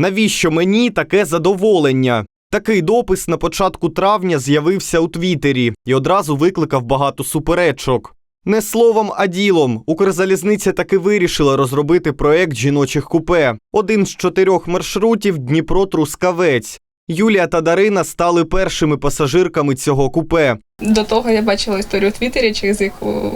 Навіщо мені таке задоволення? Такий допис на початку травня з'явився у Твіттері і одразу викликав багато суперечок. Не словом, а ділом Укрзалізниця таки вирішила розробити проект жіночих купе. Один з чотирьох маршрутів Дніпро Трускавець. Юлія та Дарина стали першими пасажирками цього купе. До того я бачила історію у Твіттері, через яку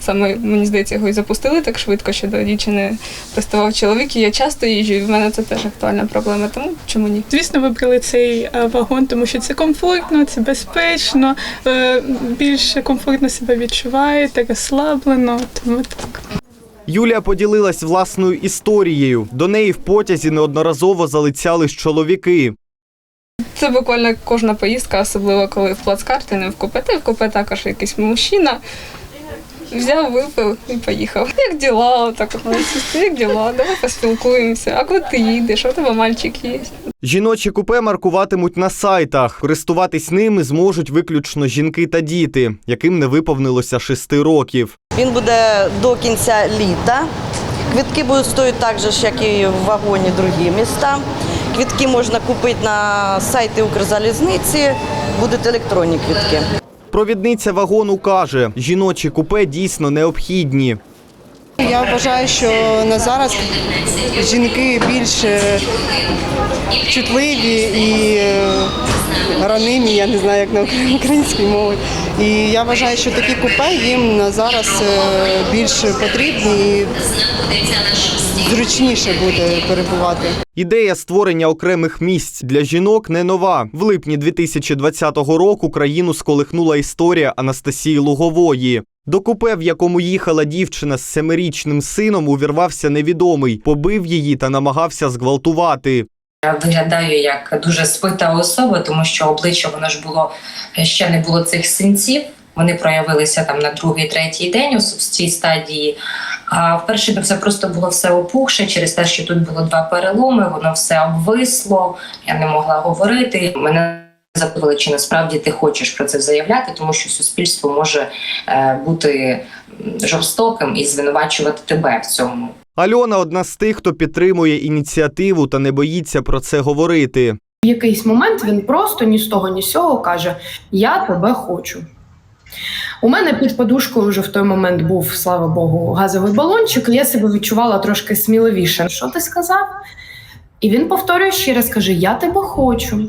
саме мені здається його і запустили так швидко, що до дівчини приставав чоловік. І я часто їжджу, і в мене це теж актуальна проблема. Тому чому ні? Звісно, вибрали цей вагон, тому що це комфортно, це безпечно, е, більш комфортно себе відчуваєте, розслаблено. Тому так. Юлія поділилась власною історією. До неї в потязі неодноразово залицялись чоловіки. Це буквально кожна поїздка, особливо коли в плацкарті, не в купе. Та в купе також якийсь мужчина. Взяв, випив і поїхав. Як діла? Так сісти, як діла? Давай поспілкуємося. А куди ти їдеш? А у тебе мальчик є. Жіночі купе маркуватимуть на сайтах. Користуватись ними зможуть виключно жінки та діти, яким не виповнилося шести років. Він буде до кінця літа. Квитки будуть стоїти так же, ж, як і в вагоні другі міста. Квитки можна купити на сайті Укрзалізниці, будуть електронні квитки. Провідниця вагону каже, жіночі купе дійсно необхідні. Я вважаю, що на зараз жінки більш е, чутливі і е, ранимі, я не знаю, як на українській мові. І я вважаю, що такі купе їм на зараз е, більш потрібні і зручніше буде перебувати. Ідея створення окремих місць для жінок не нова. В липні 2020 року країну сколихнула історія Анастасії Лугової. До купе, в якому їхала дівчина з семирічним сином, увірвався невідомий, побив її та намагався зґвалтувати. Виглядаю як дуже спита особа, тому що обличчя воно ж було ще не було цих синців. Вони проявилися там на другий, третій день у цій стадії. А вперше це просто було все опухше через те, що тут було два переломи, воно все обвисло, я не могла говорити. Мене запитували, чи насправді ти хочеш про це заявляти, тому що суспільство може е, бути жорстоким і звинувачувати тебе в цьому. Альона одна з тих, хто підтримує ініціативу та не боїться про це говорити. В якийсь момент він просто ні з того, ні з сього каже: Я тебе хочу. У мене під подушкою вже в той момент був, слава Богу, газовий балончик, я себе відчувала трошки сміливіше. Що ти сказав? І він повторює ще раз, каже: Я тебе хочу.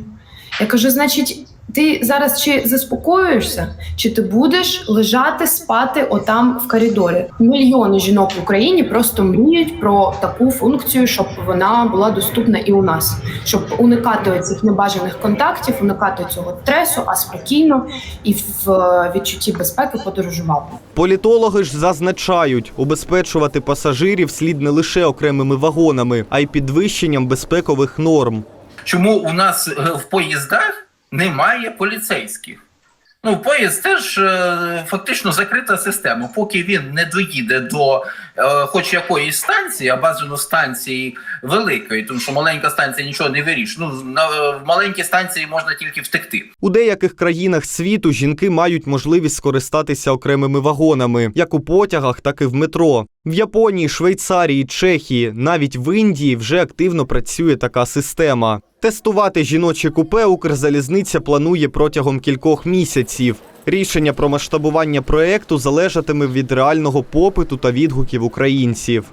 Я кажу: значить, ти зараз чи заспокоюєшся, чи ти будеш лежати, спати отам в коридорі? Мільйони жінок в Україні просто мріють про таку функцію, щоб вона була доступна і у нас, щоб уникати цих небажаних контактів, уникати цього стресу, а спокійно і в е, відчутті безпеки подорожувати. Політологи ж зазначають, убезпечувати пасажирів слід не лише окремими вагонами, а й підвищенням безпекових норм. чому у нас е, в поїздах немає поліцейських. Ну, поїзд теж е, фактично закрита система. Поки він не доїде до е, хоч якоїсь станції, а бажано станції великої, тому що маленька станція нічого не вирішує. Ну, на, в маленькій станції можна тільки втекти. У деяких країнах світу жінки мають можливість скористатися окремими вагонами, як у потягах, так і в метро. В Японії, Швейцарії, Чехії, навіть в Індії вже активно працює така система. Тестувати жіночі купе Укрзалізниця планує протягом кількох місяців. Рішення про масштабування проекту залежатиме від реального попиту та відгуків українців.